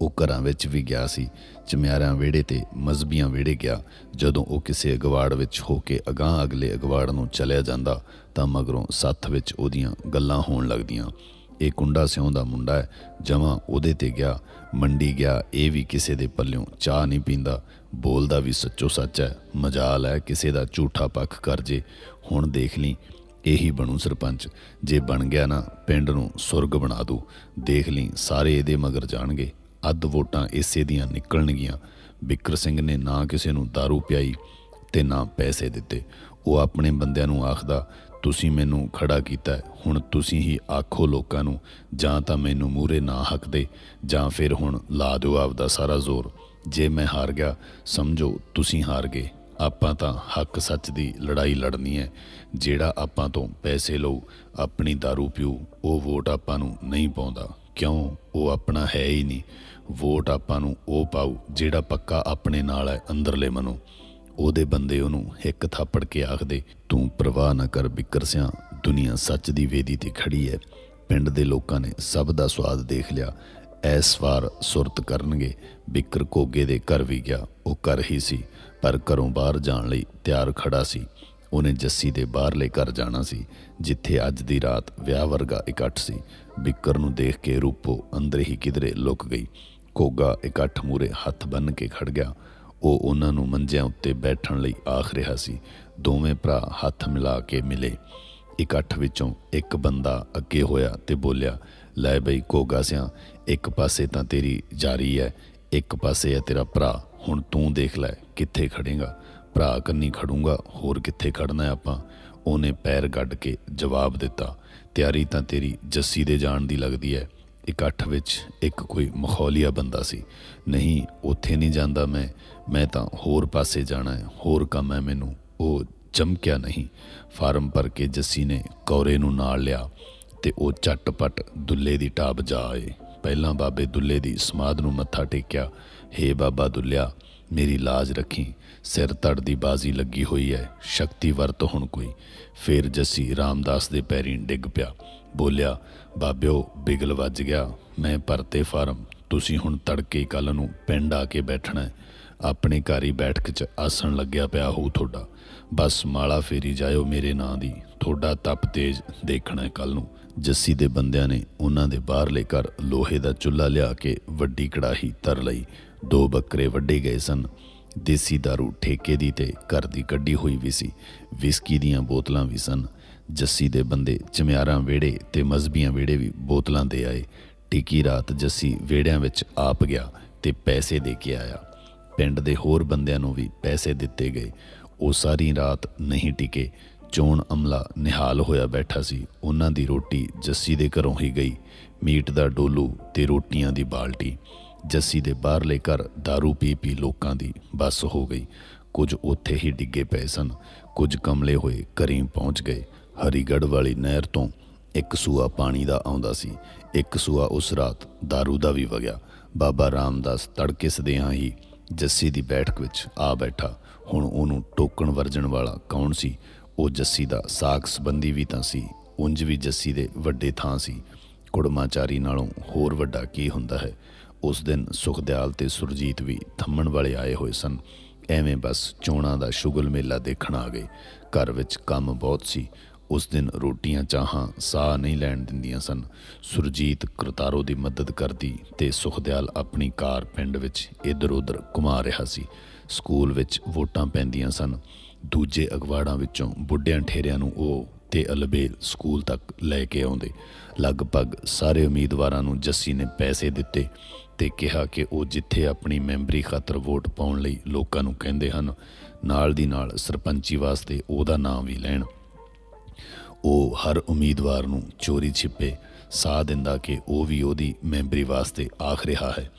ਉਹ ਘਰਾਂ ਵਿੱਚ ਵੀ ਗਿਆ ਸੀ। ਚਮਿਆਰਿਆਂ ਵਿਹੜੇ ਤੇ ਮਜ਼ਬੀਆਂ ਵਿਹੜੇ ਗਿਆ। ਜਦੋਂ ਉਹ ਕਿਸੇ ਅਗਵਾੜ ਵਿੱਚ ਹੋ ਕੇ ਅਗਾਂਹ ਅਗਲੇ ਅਗਵਾੜ ਨੂੰ ਚਲਿਆ ਜਾਂਦਾ, ਤਾਂ ਮਗਰੋਂ ਸੱਥ ਵਿੱਚ ਉਹਦੀਆਂ ਗੱਲਾਂ ਹੋਣ ਲੱਗਦੀਆਂ। ਇਹ ਕੁੰਡਾ ਸਿਉਂ ਦਾ ਮੁੰਡਾ ਹੈ। ਜਮਾਂ ਉਹਦੇ ਤੇ ਗਿਆ। ਮੰਡੀ ਗਿਆ। ਇਹ ਵੀ ਕਿਸੇ ਦੇ ਪੱਲਿਓਂ ਚਾਹ ਨਹੀਂ ਪੀਂਦਾ। ਬੋਲਦਾ ਵੀ ਸੱਚੋ ਸੱਚ ਹੈ, ਮਜਾਲ ਹੈ, ਕਿਸੇ ਦਾ ਝੂਠਾ ਪੱਖ ਕਰ ਜੇ। ਹੁਣ ਦੇਖ ਲਈ, ਇਹੀ ਬਣੂ ਸਰਪੰਚ। ਜੇ ਬਣ ਗਿਆ ਨਾ, ਪਿੰਡ ਨੂੰ ਸੁਰਗ ਬਣਾ ਦੂ। ਦੇਖ ਲਈ, ਸਾਰੇ ਇਹਦੇ ਮਗਰ ਜਾਣਗੇ। ਅੱਧ ਵੋਟਾਂ ਇਸੇ ਦੀਆਂ ਨਿਕਲਣਗੀਆਂ। ਬਿਕਰ ਸਿੰਘ ਨੇ ਨਾ ਕਿਸੇ ਨੂੰ दारू ਪਿਆਈ ਤੇ ਨਾ ਪੈਸੇ ਦਿੱਤੇ। ਉਹ ਆਪਣੇ ਬੰਦਿਆਂ ਨੂੰ ਆਖਦਾ, ਤੁਸੀਂ ਮੈਨੂੰ ਖੜਾ ਕੀਤਾ ਹੁਣ ਤੁਸੀਂ ਹੀ ਆਖੋ ਲੋਕਾਂ ਨੂੰ, ਜਾਂ ਤਾਂ ਮੈਨੂੰ ਮੂਰੇ ਨਾ ਹੱਕਦੇ ਜਾਂ ਫਿਰ ਹੁਣ ਲਾ ਦਿਓ ਆਪਦਾ ਸਾਰਾ ਜ਼ੋਰ। ਜੇ ਮੈਂ ਹਾਰ ਗਿਆ, ਸਮਝੋ ਤੁਸੀਂ ਹਾਰ ਗਏ। ਆਪਾਂ ਤਾਂ ਹੱਕ ਸੱਚ ਦੀ ਲੜਾਈ ਲੜਨੀ ਹੈ। ਜਿਹੜਾ ਆਪਾਂ ਤੋਂ ਪੈਸੇ ਲਊ, ਆਪਣੀ दारू ਪੀਊ, ਉਹ ਵੋਟ ਆਪਾਂ ਨੂੰ ਨਹੀਂ ਪਾਉਂਦਾ। ਕਿਉਂ? ਉਹ ਆਪਣਾ ਹੈ ਹੀ ਨਹੀਂ। ਵੋਟ ਆਪਾਂ ਨੂੰ ਉਹ ਪਾਊ, ਜਿਹੜਾ ਪੱਕਾ ਆਪਣੇ ਨਾਲ ਹੈ, ਅੰਦਰਲੇ ਮਨੋਂ। ਉਹਦੇ ਬੰਦੇ ਉਹਨੂੰ ਇੱਕ ਥਾਪੜ ਕੇ ਆਖਦੇ, ਤੂੰ ਪ੍ਰਵਾਹ ਨਾ ਕਰ ਬਿੱਕਰ ਸਿਆਂ, ਦੁਨੀਆ ਸੱਚ ਦੀ ਵੇਦੀ ਤੇ ਖੜੀ ਹੈ। ਪਿੰਡ ਦੇ ਲੋਕਾਂ ਨੇ ਸਭ ਦਾ ਸਵਾਦ ਦੇਖ ਲਿਆ। ਐਸ ਵਾਰ ਸੁਰਤ ਕਰਨਗੇ। ਬਿਕਰ ਕੋਗੇ ਦੇ ਘਰ ਵੀ ਗਿਆ, ਉਹ ਘਰ ਹੀ ਸੀ, ਪਰ ਘਰੋਂ ਬਾਹਰ ਜਾਣ ਲਈ ਤਿਆਰ ਖੜਾ ਸੀ। ਉਹਨੇ ਜੱਸੀ ਦੇ ਬਾਹਰਲੇ ਘਰ ਜਾਣਾ ਸੀ, ਜਿੱਥੇ ਅੱਜ ਦੀ ਰਾਤ ਵਿਆਹ ਵਰਗਾ ਇਕੱਠ ਸੀ। ਬਿਕਰ ਨੂੰ ਦੇਖ ਕੇ ਰੂਪੋ ਅੰਦਰ ਹੀ ਕਿਧਰੇ ਲੁਕ ਗਈ। ਕੋਗਾ ਇਕੱਠ ਮੂਰੇ ਹੱਥ ਬੰਨ ਕੇ ਖੜ ਗਿਆ। ਉਹ ਉਹਨਾਂ ਨੂੰ ਮੰਜਿਆਂ ਉੱਤੇ ਬੈਠਣ ਲਈ ਆਖ ਰਿਹਾ ਸੀ। ਦੋਵੇਂ ਭਰਾ ਹੱਥ ਮਿਲਾ ਕੇ ਮਿਲੇ। ਇਕੱਠ ਵਿੱਚੋਂ ਇੱਕ ਬੰਦਾ ਅੱਗੇ ਹੋਇਆ ਤੇ ਬੋਲਿਆ ਲੈ ਬਈ ਕੋਗਾ ਸਿਆ, ਇੱਕ ਪਾਸੇ ਤਾਂ ਤੇਰੀ ਜਾਰੀ ਹੈ ਇੱਕ ਪਾਸੇ ਹੈ ਤੇਰਾ ਭਰਾ। ਹੁਣ ਤੂੰ ਦੇਖ ਲੈ ਕਿੱਥੇ ਖੜੇਗਾ। ਭਰਾ ਕੰਨੀ ਖੜੂੰਗਾ, ਹੋਰ ਕਿੱਥੇ ਖੜਨਾ ਆਪਾਂ? ਉਹਨੇ ਪੈਰ ਗੱਡ ਕੇ ਜਵਾਬ ਦਿੱਤਾ। ਤਿਆਰੀ ਤਾਂ ਤੇਰੀ ਜੱਸੀ ਦੇ ਜਾਣ ਦੀ ਲੱਗਦੀ ਹੈ ਇਕੱਠ ਵਿੱਚ ਇੱਕ ਕੋਈ ਮਖੌਲੀਆ ਬੰਦਾ ਸੀ। ਨਹੀਂ, ਉੱਥੇ ਨਹੀਂ ਜਾਂਦਾ ਮੈਂ। ਮੈਂ ਤਾਂ ਹੋਰ ਪਾਸੇ ਜਾਣਾ ਹੈ ਹੋਰ ਕੰਮ ਹੈ ਮੈਨੂੰ। ਉਹ ਚਮਕਿਆ ਨਹੀਂ। ਫਾਰਮ ਭਰ ਕੇ ਜੱਸੀ ਨੇ ਕੌਰੇ ਨੂੰ ਨਾਲ ਲਿਆ। ਤੇ ਉਹ ਝਟਪਟ ਦੁੱਲੇ ਦੀ ਟਾਬ ਜਾ ਆਏ ਪਹਿਲਾਂ ਬਾਬੇ ਦੁੱਲੇ ਦੀ ਸਮਾਧ ਨੂੰ ਮੱਥਾ ਟੇਕਿਆ। ਹੇ ਬਾਬਾ ਦੁੱਲਿਆ, ਮੇਰੀ ਲਾਜ ਰੱਖੀ। ਸਿਰ ਧੜ ਦੀ ਬਾਜ਼ੀ ਲੱਗੀ ਹੋਈ ਹੈ ਸ਼ਕਤੀ ਵਰਤ ਹੁਣ ਕੋਈ। ਫੇਰ ਜੱਸੀ ਰਾਮਦਾਸ ਦੇ ਪੈਰੀਂ ਡਿੱਗ ਪਿਆ। ਬੋਲਿਆ, ਬਾਬਿਓ, ਬਿਗਲ ਵੱਜ ਗਿਆ। ਮੈਂ ਪਰਤੇ ਫਾਰਮ। ਤੁਸੀਂ ਹੁਣ ਤੜਕੇ ਕੱਲ ਨੂੰ ਪਿੰਡ ਆ ਕੇ ਬੈਠਣਾ ਆਪਣੇ ਘਰ ਹੀ ਬੈਠਕ 'ਚ ਆਸਣ ਲੱਗਿਆ ਪਿਆ ਹੋਊ ਤੁਹਾਡਾ। ਬਸ ਮਾਲਾ ਫੇਰੀ ਜਾਇਓ ਮੇਰੇ ਨਾਂ ਦੀ। ਤੁਹਾਡਾ ਤਪ ਤੇਜ ਦੇਖਣਾ ਕੱਲ ਨੂੰ। ਜੱਸੀ ਦੇ ਬੰਦਿਆਂ ਨੇ ਉਹਨਾਂ ਦੇ ਬਾਹਰਲੇ ਘਰ ਲੋਹੇ ਦਾ ਚੁੱਲ੍ਹਾ ਲਿਆ ਕੇ ਵੱਡੀ ਕੜਾਹੀ ਤਰ ਲਈ। ਦੋ ਬੱਕਰੇ ਵੱਡੇ ਗਏ ਸਨ। ਦੇਸੀ दारू ਠੇਕੇ ਦੀ ਤੇ ਘਰ ਦੀ ਕੱਢੀ ਹੋਈ ਵੀ ਸੀ। ਵਿਸਕੀ ਦੀਆਂ ਬੋਤਲਾਂ ਵੀ ਸਨ। ਜੱਸੀ ਦੇ ਬੰਦੇ ਚਮਿਆਰਾਂ ਵਿਹੜੇ ਤੇ ਮਜ਼ਬੀਆਂ ਵਿਹੜੇ ਵੀ ਬੋਤਲਾਂ ਦੇ ਆਏ। ਟਿੱਕੀ ਰਾਤ ਜੱਸੀ ਵਿਹੜਿਆਂ ਵਿੱਚ ਆਪ ਗਿਆ ਤੇ ਪੈਸੇ ਦੇ ਕੇ ਆਇਆ। ਪਿੰਡ ਦੇ ਹੋਰ ਬੰਦਿਆਂ ਨੂੰ ਵੀ ਪੈਸੇ ਦਿੱਤੇ ਗਏ। ਉਹ ਸਾਰੀ ਰਾਤ ਨਹੀਂ ਟਿਕੇ ਚੋਣ ਅਮਲਾ ਨਿਹਾਲ ਹੋਇਆ ਬੈਠਾ ਸੀ ਉਹਨਾਂ ਦੀ ਰੋਟੀ ਜੱਸੀ ਦੇ ਘਰੋਂ ਹੀ ਗਈ ਮੀਟ ਦਾ ਡੋਲੂ ਤੇ ਰੋਟੀਆਂ ਦੀ ਬਾਲਟੀ ਜੱਸੀ ਦੇ ਬਾਹਰਲੇ ਘਰ दारू ਪੀ ਪੀ ਲੋਕਾਂ ਦੀ ਬੱਸ ਹੋ ਗਈ ਕੁਝ ਉੱਥੇ ਹੀ ਡਿੱਗੇ ਪਏ ਸਨ ਕੁਝ ਕਮਲੇ ਹੋਏ ਘਰੀਂ ਪਹੁੰਚ ਗਏ ਹਰੀਗੜ੍ਹ ਵਾਲੀ ਨਹਿਰ ਤੋਂ ਇੱਕ ਸੂਆ ਪਾਣੀ ਦਾ ਆਉਂਦਾ ਸੀ ਇੱਕ ਸੂਆ ਉਸ ਰਾਤ दारू ਦਾ ਵੀ ਵਗਿਆ ਬਾਬਾ ਰਾਮਦਾਸ ਤੜਕੇ ਸਦਿਆਂ ਹੀ ਜੱਸੀ ਦੀ ਬੈਠਕ ਵਿੱਚ ਆ ਬੈਠਾ ਹੁਣ ਉਹਨੂੰ ਟੋਕਣ ਵਰਜਣ ਵਾਲਾ ਕੌਣ ਸੀ? ਉਹ ਜੱਸੀ ਦਾ ਸਾਖ ਸੰਬੰਧੀ ਵੀ ਤਾਂ ਸੀ, ਉਂਝ ਵੀ ਜੱਸੀ ਦੇ ਵੱਡੇ ਥਾਂ ਸੀ। ਕੁੜਮਾਚਾਰੀ ਨਾਲੋਂ ਹੋਰ ਵੱਡਾ ਕੀ ਹੁੰਦਾ ਹੈ? ਉਸ ਦਿਨ ਸੁਖਦਿਆਲ ਤੇ ਸੁਰਜੀਤ ਵੀ ਥੰਮਣ ਵਾਲੇ ਆਏ ਹੋਏ ਸਨ। ਐਵੇਂ ਬਸ ਚੋਣਾਂ ਦਾ ਸ਼ੁਗਲ ਮੇਲਾ ਦੇਖਣ ਆ ਗਏ। ਘਰ ਵਿੱਚ ਕੰਮ ਬਹੁਤ ਸੀ। ਉਸ ਦਿਨ ਰੋਟੀਆਂ ਚਾਹਾਂ ਸਾਹ ਨਹੀਂ ਲੈਣ ਦਿੰਦੀਆਂ ਸਨ। ਸੁਰਜੀਤ ਕਰਤਾਰੋ ਦੀ ਮਦਦ ਕਰਦੀ ਤੇ ਸੁਖਦਿਆਲ ਆਪਣੀ ਕਾਰ ਪਿੰਡ ਵਿੱਚ ਇੱਧਰ ਉੱਧਰ ਘੁਮਾ ਰਿਹਾ ਸੀ। ਸਕੂਲ ਵਿੱਚ ਵੋਟਾਂ ਪੈਂਦੀਆਂ ਸਨ। ਦੂਜੇ ਅਗਵਾੜਾਂ ਵਿੱਚੋਂ ਬੁੱਢਿਆਂ ਠੇਰਿਆਂ ਨੂੰ ਉਹ ਤੇ ਅਲਬੇਲ ਸਕੂਲ ਤੱਕ ਲੈ ਕੇ ਆਉਂਦੇ। ਲਗਭਗ ਸਾਰੇ ਉਮੀਦਵਾਰਾਂ ਨੂੰ ਜੱਸੀ ਨੇ ਪੈਸੇ ਦਿੱਤੇ ਤੇ ਕਿਹਾ ਕਿ ਉਹ ਜਿੱਥੇ ਆਪਣੀ ਮੈਂਬਰੀ ਖਾਤਰ ਵੋਟ ਪਾਉਣ ਲਈ ਲੋਕਾਂ ਨੂੰ ਕਹਿੰਦੇ ਹਨ, ਨਾਲ ਦੀ ਨਾਲ ਸਰਪੰਚੀ ਵਾਸਤੇ ਉਹਦਾ ਨਾਮ ਵੀ ਲੈਣ। ਉਹ ਹਰ ਉਮੀਦਵਾਰ ਨੂੰ ਚੋਰੀ ਛਿਪੇ ਸਾਹ ਦਿੰਦਾ ਕਿ ਉਹ ਵੀ ਉਹਦੀ ਮੈਂਬਰੀ ਵਾਸਤੇ ਆਖ ਰਿਹਾ ਹੈ।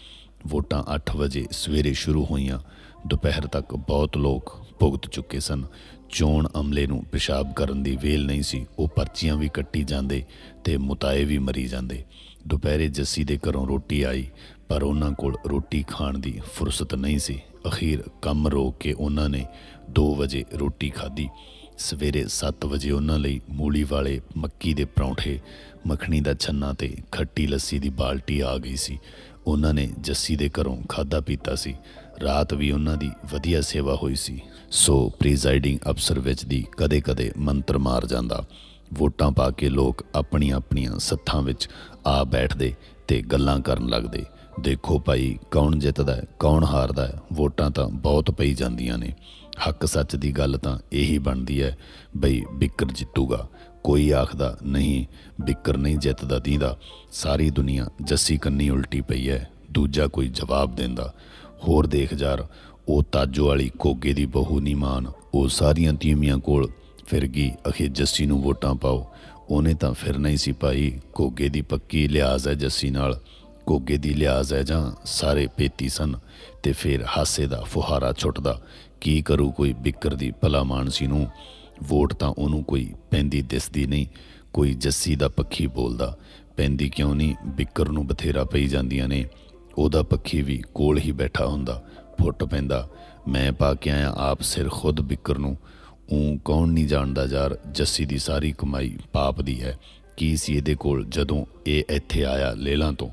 ਵੋਟਾਂ 8 ਵਜੇ ਸਵੇਰੇ ਸ਼ੁਰੂ ਹੋਈਆਂ। ਦੁਪਹਿਰ ਤੱਕ ਬਹੁਤ ਲੋਕ ਭੁਗਤ ਚੁੱਕੇ ਸਨ। ਚੋਣ ਅਮਲੇ ਨੂੰ ਪਿਸ਼ਾਬ ਕਰਨ ਦੀ ਵੇਲ ਨਹੀਂ ਸੀ। ਉਹ ਪਰਚੀਆਂ ਵੀ ਕੱਟੀ ਜਾਂਦੇ ਤੇ ਮੁਤਾਏ ਵੀ ਮਰੀ ਜਾਂਦੇ। ਦੁਪਹਿਰੇ ਜੱਸੀ ਦੇ ਘਰੋਂ ਰੋਟੀ ਆਈ, ਪਰ ਉਹਨਾਂ ਕੋਲ ਰੋਟੀ ਖਾਣ ਦੀ ਫੁਰਸਤ ਨਹੀਂ ਸੀ। ਅਖੀਰ ਕੰਮ ਰੋਕ ਕੇ ਉਹਨਾਂ ਨੇ 2 ਵਜੇ ਰੋਟੀ ਖਾਧੀ। ਸਵੇਰੇ 7 ਵਜੇ ਉਹਨਾਂ ਲਈ ਮੂਲੀ ਵਾਲੇ ਮੱਕੀ ਦੇ ਪਰੌਂਠੇ, ਮੱਖਣੀ ਦਾ ਛੰਨਾ ਤੇ ਖੱਟੀ ਲੱਸੀ ਦੀ ਬਾਲਟੀ ਆ ਗਈ ਸੀ। ਉਹਨਾਂ ਨੇ ਜੱਸੀ ਦੇ ਘਰੋਂ ਖਾਦਾ ਪੀਤਾ ਸੀ। ਰਾਤ ਵੀ ਉਹਨਾਂ ਦੀ ਵਧੀਆ ਸੇਵਾ ਹੋਈ ਸੀ। ਸੋ ਪ੍ਰੀਜ਼ਾਈਡਿੰਗ ਅਫਸਰ ਵਿੱਚ ਦੀ ਕਦੇ-ਕਦੇ ਮੰਤਰ ਮਾਰ ਜਾਂਦਾ। ਵੋਟਾਂ ਪਾ ਕੇ ਲੋਕ ਆਪਣੀਆਂ ਆਪਣੀਆਂ ਸੱਥਾਂ ਵਿੱਚ ਆ ਬੈਠਦੇ ਤੇ ਗੱਲਾਂ ਕਰਨ ਲੱਗਦੇ। ਦੇਖੋ ਭਾਈ, ਕੌਣ ਜਿੱਤਦਾ ਹੈ, ਕੌਣ ਹਾਰਦਾ ਹੈ, ਵੋਟਾਂ ਤਾਂ ਬਹੁਤ ਪਈ ਜਾਂਦੀਆਂ ਨੇ। ਹੱਕ ਸੱਚ ਦੀ ਗੱਲ ਤਾਂ ਇਹੀ ਬਣਦੀ ਹੈ ਬਈ ਬਿੱਕਰ ਜਿੱਤੂਗਾ। ਕੋਈ ਆਖਦਾ ਨਹੀਂ, ਬਿੱਕਰ ਨਹੀਂ ਜਿੱਤਦਾ ਦੀਂਦਾ। ਸਾਰੀ ਦੁਨੀਆ ਜੱਸੀ ਕੰਨੀ ਉਲਟੀ ਪਈ ਹੈ, ਦੂਜਾ ਕੋਈ ਜਵਾਬ ਦਿੰਦਾ। ਹੋਰ ਦੇਖ ਯਾਰ, ਉਹ ਤਾਜੋ ਵਾਲੀ ਕੋਗੇ ਦੀ ਬਹੂ ਨਹੀਂ ਮਾਨ, ਉਹ ਸਾਰੀਆਂ ਤੀਵੀਆਂ ਕੋਲ ਫਿਰ ਗਈ, ਅਖੇ ਜੱਸੀ ਨੂੰ ਵੋਟਾਂ ਪਾਓ। ਉਹਨੇ ਤਾਂ ਫਿਰਨਾ ਹੀ ਸੀ ਭਾਈ ਕੋਗੇ ਦੀ ਪੱਕੀ ਲਿਆਜ਼ ਹੈ ਜੱਸੀ ਨਾਲ। ਘੋਗੇ ਦੀ ਲਿਆਜ਼ ਹੈ ਜਾਂ ਸਾਰੇ ਪੇਤੀ ਸਨ ਤੇ ਫਿਰ ਹਾਸੇ ਦਾ ਫੁਹਾਰਾ ਛੁੱਟਦਾ, ਕੀ ਕਰੂ ਕੋਈ ਬਿੱਕਰ ਦੀ ਭਲਾ ਮਾਨਸੀ ਨੂੰ? ਵੋਟ ਤਾਂ ਉਹਨੂੰ ਕੋਈ ਪੈਂਦੀ ਦਿਸਦੀ ਨਹੀਂ, ਕੋਈ ਜੱਸੀ ਦਾ ਪੱਖੀ ਬੋਲਦਾ, ਪੈਂਦੀ ਕਿਉਂ ਨਹੀਂ? ਬਿੱਕਰ ਨੂੰ ਬਥੇਰਾ ਪਈ ਜਾਂਦੀਆਂ ਨੇ, ਉਹਦਾ ਪੱਖੀ ਵੀ ਕੋਲ ਹੀ ਬੈਠਾ ਹੁੰਦਾ, ਫੁੱਟ ਪੈਂਦਾ। ਮੈਂ ਪਾ ਕੇ ਆਇਆ ਆਪ ਸਿਰ ਖੁਦ ਬਿੱਕਰ ਨੂੰ ਉਹ ਕੌਣ ਨਹੀਂ ਜਾਣਦਾ ਯਾਰ, ਜੱਸੀ ਦੀ ਸਾਰੀ ਕਮਾਈ ਪਾਪ ਦੀ ਹੈ। ਕੀ ਸੀ ਇਹਦੇ ਕੋਲ ਜਦੋਂ ਇਹ ਇੱਥੇ ਆਇਆ ਲੇਲਾਂ ਤੋਂ?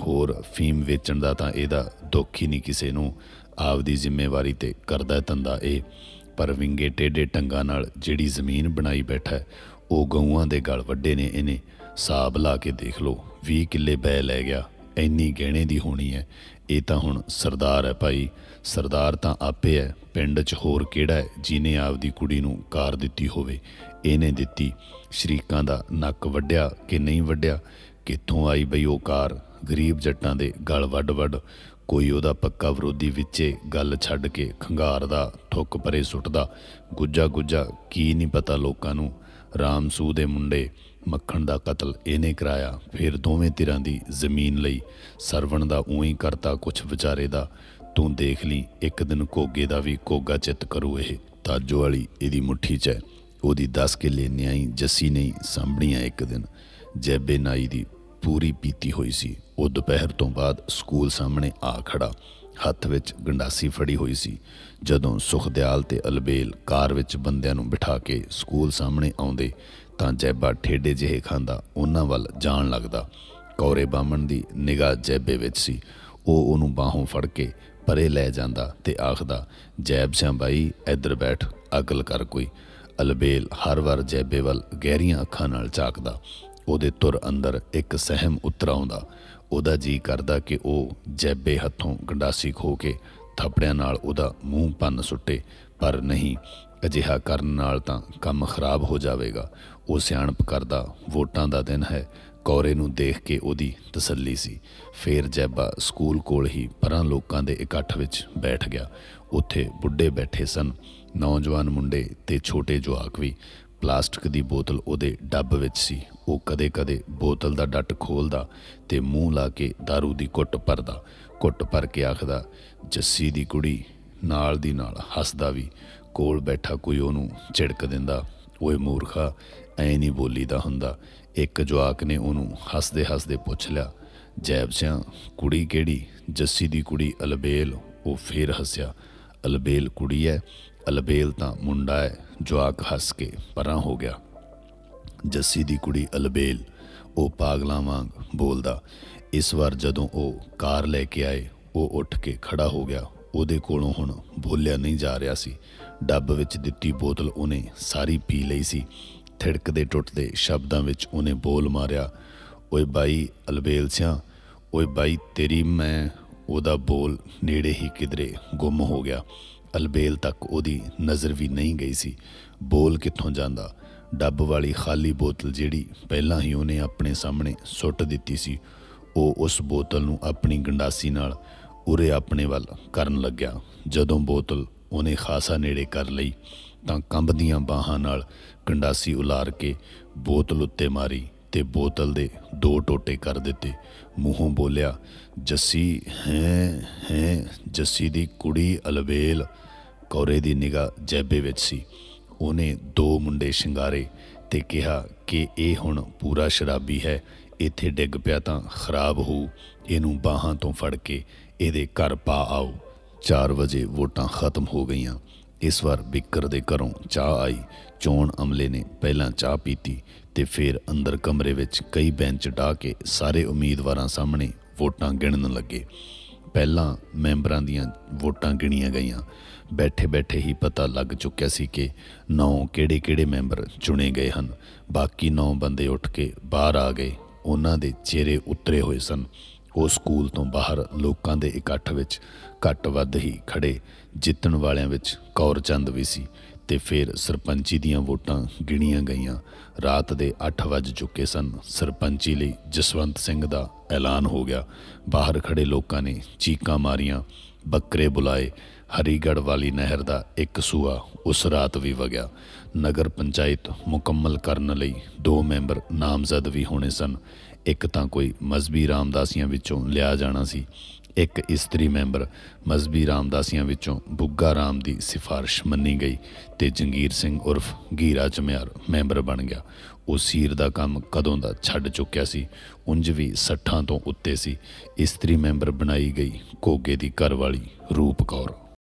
ਹੋਰ ਫੀਮ ਵੇਚਣ ਦਾ ਤਾਂ ਇਹਦਾ ਦੁੱਖ ਹੀ ਨਹੀਂ ਕਿਸੇ ਨੂੰ। ਆਪਦੀ ਜ਼ਿੰਮੇਵਾਰੀ ਤੇ ਕਰਦਾ ਧੰਦਾ ਇਹ, ਪਰ ਵਿੰਗੇ ਟੇਡੇ ਟੰਗਾਂ ਨਾਲ ਜਿਹੜੀ ਜ਼ਮੀਨ ਬਣਾਈ ਬੈਠਾ ਉਹ ਗਊਆਂ ਦੇ ਗਲ ਵੱਡੇ ਨੇ ਇਹਨੇ। ਸਾਬ ਲਾ ਕੇ ਦੇਖ ਲਓ 20 ਕਿੱਲੇ ਬੈ ਲੈ ਗਿਆ, ਇੰਨੀ ਗਹਿਣੇ ਦੀ ਹੋਣੀ ਹੈ। ਇਹ ਤਾਂ ਹੁਣ ਸਰਦਾਰ ਹੈ ਭਾਈ, ਸਰਦਾਰ ਤਾਂ ਆਪੇ ਹੈ, ਪਿੰਡ 'ਚ ਹੋਰ ਕਿਹੜਾ ਹੈ ਜਿਹਨੇ ਆਪਦੀ ਕੁੜੀ ਨੂੰ ਕਾਰ ਦਿੱਤੀ ਹੋਵੇ? ਇਹਨੇ ਦਿੱਤੀ, ਸ਼ਰੀਕਾਂ ਦਾ ਨੱਕ ਵੱਢਿਆ ਕਿ ਨਹੀਂ ਵੱਢਿਆ? ਕਿੱਥੋਂ ਆਈ ਬਈ ਉਹ ਕਾਰ? ਗਰੀਬ ਜੱਟਾਂ ਦੇ ਗਲ ਵੱਡ ਵੱਡ ਕੋਈ ਉਹਦਾ ਪੱਕਾ ਵਿਰੋਧੀ ਵਿੱਚੇ ਗੱਲ ਛੱਡ ਕੇ ਖੰਗਾਰਦਾ ਥੁੱਕ ਪਰੇ ਸੁੱਟਦਾ ਗੁੱਜਾ ਗੁੱਜਾ ਕੀ ਨਹੀਂ ਪਤਾ ਲੋਕਾਂ ਨੂੰ। ਰਾਮ ਸੂ ਦੇ ਮੁੰਡੇ ਮੱਖਣ ਦਾ ਕਤਲ ਇਹਨੇ ਕਰਾਇਆ, ਫਿਰ ਦੋਵੇਂ ਧਿਰਾਂ ਦੀ ਜ਼ਮੀਨ ਲਈ ਸਰਵਣ ਦਾ ਉਹੀ ਕਰਤਾ ਕੁਛ ਵਿਚਾਰੇ ਦਾ। ਤੂੰ ਦੇਖ ਲਈ, ਇੱਕ ਦਿਨ ਕੋਗੇ ਦਾ ਵੀ ਕੋਗਾ ਚਿੱਤ ਕਰੂ ਇਹ, ਤਾਜੋ ਵਾਲੀ ਇਹਦੀ ਮੁੱਠੀ 'ਚ ਹੈ। ਉਹਦੀ 10 ਕਿੱਲੇ ਨਿਆਈ ਜੱਸੀ ਨਹੀਂ ਸਾਂਭਣੀਆਂ ਇੱਕ ਦਿਨ, ਜੈਬੇ ਨਾਈ ਦੀ ਪੂਰੀ ਪੀਤੀ ਹੋਈ ਸੀ। ਉਹ ਦੁਪਹਿਰ ਤੋਂ ਬਾਅਦ ਸਕੂਲ ਸਾਹਮਣੇ ਆ ਖੜਾ, ਹੱਥ ਵਿੱਚ ਗੰਡਾਸੀ ਫੜੀ ਹੋਈ ਸੀ। ਜਦੋਂ ਸੁਖਦਿਆਲ ਤੇ ਅਲਬੇਲ ਕਾਰ ਵਿੱਚ ਬੰਦਿਆਂ ਨੂੰ ਬਿਠਾ ਕੇ ਸਕੂਲ ਸਾਹਮਣੇ ਆਉਂਦੇ, ਤਾਂ ਜੈਬਾ ਠੇਡੇ ਜਿਹੇ ਖਾਂਦਾ, ਉਹਨਾਂ ਵੱਲ ਜਾਣ ਲੱਗਦਾ। ਕੌਰੇ ਬਾਮਣ ਦੀ ਨਿਗਾਹ ਜੈਬੇ ਵਿੱਚ ਸੀ। ਉਹ ਉਹਨੂੰ ਬਾਹੋਂ ਫੜ ਕੇ ਪਰੇ ਲੈ ਜਾਂਦਾ ਤੇ ਆਖਦਾ, ਜੈਬ ਸਿਆਂ ਬਾਈ, ਇੱਧਰ ਬੈਠ, ਅਕਲ ਕਰ ਕੋਈ। ਅਲਬੇਲ ਹਰ ਵਾਰ ਜੈਬੇ ਵੱਲ ਗਹਿਰੀਆਂ ਅੱਖਾਂ ਨਾਲ ਝਾਕਦਾ। ਉਹਦੇ ਤੁਰ ਅੰਦਰ ਇੱਕ ਸਹਿਮ ਉਤਰ ਆਉਂਦਾ। ਉਹਦਾ ਜੀ ਕਰਦਾ ਕਿ ਉਹ ਜੈਬੇ ਹੱਥੋਂ ਗੰਡਾਸੀ ਖੋ ਕੇ ਥੱਪੜਿਆਂ ਨਾਲ ਉਹਦਾ ਮੂੰਹ ਪੰਨ ਸੁੱਟੇ, ਪਰ ਨਹੀਂ, ਅਜਿਹਾ ਕਰਨ ਨਾਲ ਤਾਂ ਕੰਮ ਖਰਾਬ ਹੋ ਜਾਵੇਗਾ। ਉਹ ਸਿਆਣਪ ਕਰਦਾ, ਵੋਟਾਂ ਦਾ ਦਿਨ ਹੈ, ਕੌਰੇ ਨੂੰ ਦੇਖ ਕੇ ਉਹਦੀ ਤਸੱਲੀ ਸੀ। ਫੇਰ ਜੈਬਾ ਸਕੂਲ ਕੋਲ ਹੀ ਪਰਾਂ ਲੋਕਾਂ ਦੇ ਇਕੱਠ ਵਿੱਚ ਬੈਠ ਗਿਆ। ਉੱਥੇ ਬੁੱਢੇ ਬੈਠੇ ਸਨ, ਨੌਜਵਾਨ ਮੁੰਡੇ ਤੇ ਛੋਟੇ ਜਵਾਕ ਵੀ। ਪਲਾਸਟਿਕ ਦੀ ਬੋਤਲ ਉਹਦੇ ਡੱਬ ਵਿੱਚ ਸੀ। ਉਹ ਕਦੇ-ਕਦੇ ਬੋਤਲ ਦਾ ਡੱਟ ਖੋਲਦਾ ਤੇ ਮੂੰਹ ਲਾ ਕੇ दारू ਦੀ ਘੁੱਟ ਭਰਦਾ। ਘੁੱਟ ਭਰ ਕੇ ਆਖਦਾ, ਜੱਸੀ ਦੀ ਕੁੜੀ ਨਾਲ ਦੀ ਨਾਲ ਹੱਸਦਾ ਵੀ, ਕੋਲ ਬੈਠਾ ਕੋਈ ਉਹਨੂੰ ਝਿੜਕ ਦਿੰਦਾ। ਓਏ ਮੂਰਖਾ, ਐ ਨਹੀਂ ਬੋਲੀਦਾ ਹੁੰਦਾ। ਇੱਕ ਜਵਾਕ ਨੇ ਉਹਨੂੰ ਹੱਸਦੇ ਹੱਸਦੇ ਪੁੱਛ ਲਿਆ, ਜੈਬ ਸਿਆਂ, ਕੁੜੀ ਕਿਹੜੀ? ਜੱਸੀ ਦੀ ਕੁੜੀ ਅਲਬੇਲ, ਉਹ ਫੇਰ ਹੱਸਿਆ, ਅਲਬੇਲ ਕੁੜੀ ਐ, ਅਲਬੇਲ ਤਾਂ ਮੁੰਡਾ ਹੈ ਜਵਾਕ ਹੱਸ ਕੇ ਪਰਾਂ ਹੋ ਗਿਆ। ਜੱਸੀ ਦੀ ਕੁੜੀ ਅਲਬੇਲ, ਉਹ ਪਾਗਲਾਂ ਵਾਂਗ ਬੋਲਦਾ। ਇਸ ਵਾਰ ਜਦੋਂ ਉਹ ਕਾਰ ਲੈ ਕੇ ਆਏ, ਉਹ ਉੱਠ ਕੇ ਖੜਾ ਹੋ ਗਿਆ। ਉਹਦੇ ਕੋਲੋਂ ਹੁਣ ਬੋਲਿਆ ਨਹੀਂ ਜਾ ਰਿਹਾ ਸੀ। ਡੱਬ ਵਿੱਚ ਦਿੱਤੀ ਬੋਤਲ ਉਹਨੇ ਸਾਰੀ ਪੀ ਲਈ ਸੀ। ਥਿੜਕਦੇ ਟੁੱਟਦੇ ਸ਼ਬਦਾਂ ਵਿੱਚ ਉਹਨੇ ਬੋਲ ਮਾਰਿਆ, ਓਏ ਬਾਈ ਅਲਬੇਲ ਸਿਆ, ਓਏ ਬਾਈ ਤੇਰੀ ਮੈਂ, ਉਹਦਾ ਬੋਲ ਨੇੜੇ ਹੀ ਕਿਧਰੇ ਗੁੰਮ ਹੋ ਗਿਆ। ਅਲਬੇਲ ਤੱਕ ਉਹਦੀ ਨਜ਼ਰ ਵੀ ਨਹੀਂ ਗਈ ਸੀ। ਬੋਲ ਕਿੱਥੋਂ ਜਾਂਦਾ? ਡੱਬ ਵਾਲੀ ਖਾਲੀ ਬੋਤਲ ਜਿਹੜੀ ਪਹਿਲਾਂ ਹੀ ਉਹਨੇ ਆਪਣੇ ਸਾਹਮਣੇ ਸੁੱਟ ਦਿੱਤੀ ਸੀ, ਉਹ ਉਸ ਬੋਤਲ ਨੂੰ ਆਪਣੀ ਗੰਡਾਸੀ ਨਾਲ ਉਰੇ ਆਪਣੇ ਵੱਲ ਕਰਨ ਲੱਗਿਆ। ਜਦੋਂ ਬੋਤਲ ਉਹਨੇ ਖਾਸਾ ਨੇੜੇ ਕਰ ਲਈ, ਤਾਂ ਕੰਬਦੀਆਂ ਬਾਹਾਂ ਨਾਲ ਗੰਡਾਸੀ ਉਲਾਰ ਕੇ ਬੋਤਲ ਉੱਤੇ ਮਾਰੀ ਤੇ ਬੋਤਲ ਦੇ ਦੋ ਟੋਟੇ ਕਰ ਦਿੱਤੇ। ਮੂੰਹੋਂ ਬੋਲਿਆ, ਜੱਸੀ, ਹੈ ਹੈ, ਜੱਸੀ ਦੀ ਕੁੜੀ ਅਲਬੇਲ ਕੌਰੇ ਦੀ ਨਿਗਾਹ ਜੈਬੇ ਵਿੱਚ ਸੀ। ਉਹਨੇ ਦੋ ਮੁੰਡੇ ਸ਼ਿੰਗਾਰੇ ਤੇ ਕਿਹਾ ਕਿ ਇਹ ਹੁਣ ਪੂਰਾ ਸ਼ਰਾਬੀ ਹੈ, ਇੱਥੇ ਡਿੱਗ ਪਿਆ ਤਾਂ ਖਰਾਬ ਹੋਊ। ਇਹਨੂੰ ਬਾਹਾਂ ਤੋਂ ਫੜ ਕੇ ਇਹਦੇ ਘਰ ਪਾ ਆਓ। 4 ਵਜੇ ਵੋਟਾਂ ਖਤਮ ਹੋ ਗਈਆਂ। ਇਸ ਵਾਰ ਬਿੱਕਰ ਦੇ ਘਰੋਂ ਚਾਹ ਆਈ। ਚੋਣ ਅਮਲੇ ਨੇ ਪਹਿਲਾਂ ਚਾਹ ਪੀਤੀ ਤੇ ਫਿਰ ਅੰਦਰ ਕਮਰੇ ਵਿੱਚ ਕਈ ਬੈਂਚ ਢਾ ਕੇ ਸਾਰੇ ਉਮੀਦਵਾਰਾਂ ਸਾਹਮਣੇ ਵੋਟਾਂ ਗਿਣਨ ਲੱਗੇ। ਪਹਿਲਾਂ ਮੈਂਬਰਾਂ ਦੀਆਂ ਵੋਟਾਂ ਗਿਣੀਆਂ ਗਈਆਂ। ਬੈਠੇ ਬੈਠੇ ਹੀ ਪਤਾ ਲੱਗ ਚੁੱਕਿਆ ਸੀ ਕਿ ਨੌ ਕਿਹੜੇ ਕਿਹੜੇ ਮੈਂਬਰ ਚੁਣੇ ਗਏ ਹਨ। ਬਾਕੀ ਨੌ ਬੰਦੇ ਉੱਠ ਕੇ ਬਾਹਰ ਆ ਗਏ। ਉਹਨਾਂ ਦੇ ਚਿਹਰੇ ਉਤਰੇ ਹੋਏ ਸਨ। ਉਹ ਸਕੂਲ ਤੋਂ ਬਾਹਰ ਲੋਕਾਂ ਦੇ ਇਕੱਠ ਵਿੱਚ ਘੱਟ ਵੱਧ ਹੀ ਖੜੇ। ਜਿੱਤਣ ਵਾਲਿਆਂ ਵਿੱਚ ਕੌਰ ਚੰਦ ਵੀ ਸੀ ਤੇ ਫਿਰ ਸਰਪੰਚੀ ਦੀਆਂ ਵੋਟਾਂ ਗਿਣੀਆਂ ਗਈਆਂ। ਰਾਤ ਦੇ 8 ਵੱਜ ਚੁੱਕੇ ਸਨ। ਸਰਪੰਚੀ ਲਈ ਜਸਵੰਤ ਸਿੰਘ ਦਾ ਐਲਾਨ ਹੋ ਗਿਆ। ਬਾਹਰ ਖੜੇ ਲੋਕਾਂ ਨੇ ਚੀਕਾਂ ਮਾਰੀਆਂ, ਬੱਕਰੇ ਬੁਲਾਏ। ਹਰੀਗੜ੍ਹ ਵਾਲੀ ਨਹਿਰ ਦਾ ਇੱਕ ਸੂਆ ਉਸ ਰਾਤ ਵੀ ਵਗਿਆ। ਨਗਰ ਪੰਚਾਇਤ ਮੁਕੰਮਲ ਕਰਨ ਲਈ ਦੋ ਮੈਂਬਰ ਨਾਮਜ਼ਦ ਵੀ ਹੋਣੇ ਸਨ। ਇੱਕ ਤਾਂ ਕੋਈ ਮਜ਼ਬੀ ਰਾਮਦਾਸੀਆਂ ਵਿੱਚੋਂ ਲਿਆ ਜਾਣਾ ਸੀ। ਇੱਕ ਇਸਤਰੀ ਮੈਂਬਰ ਮਜ਼ਬੀ ਰਾਮਦਾਸੀਆਂ ਵਿੱਚੋਂ ਬੁੱਗਾ ਰਾਮ ਦੀ ਸਿਫਾਰਿਸ਼ ਮੰਨੀ ਗਈ ਤੇ ਜੰਗੀਰ ਸਿੰਘ ਉਰਫ ਗੀਰਾ ਚਮਿਆਰ ਮੈਂਬਰ ਬਣ ਗਿਆ। ਉਹ ਸੀਰ ਦਾ ਕੰਮ ਕਦੋਂ ਦਾ ਛੱਡ ਚੁੱਕਿਆ ਸੀ, ਉਂਝ ਵੀ 60 ਤੋਂ ਉੱਤੇ ਸੀ। ਇਸਤਰੀ ਮੈਂਬਰ ਬਣਾਈ ਗਈ ਕੋਗੇ ਦੀ ਘਰਵਾਲੀ ਰੂਪ ਕੌਰ।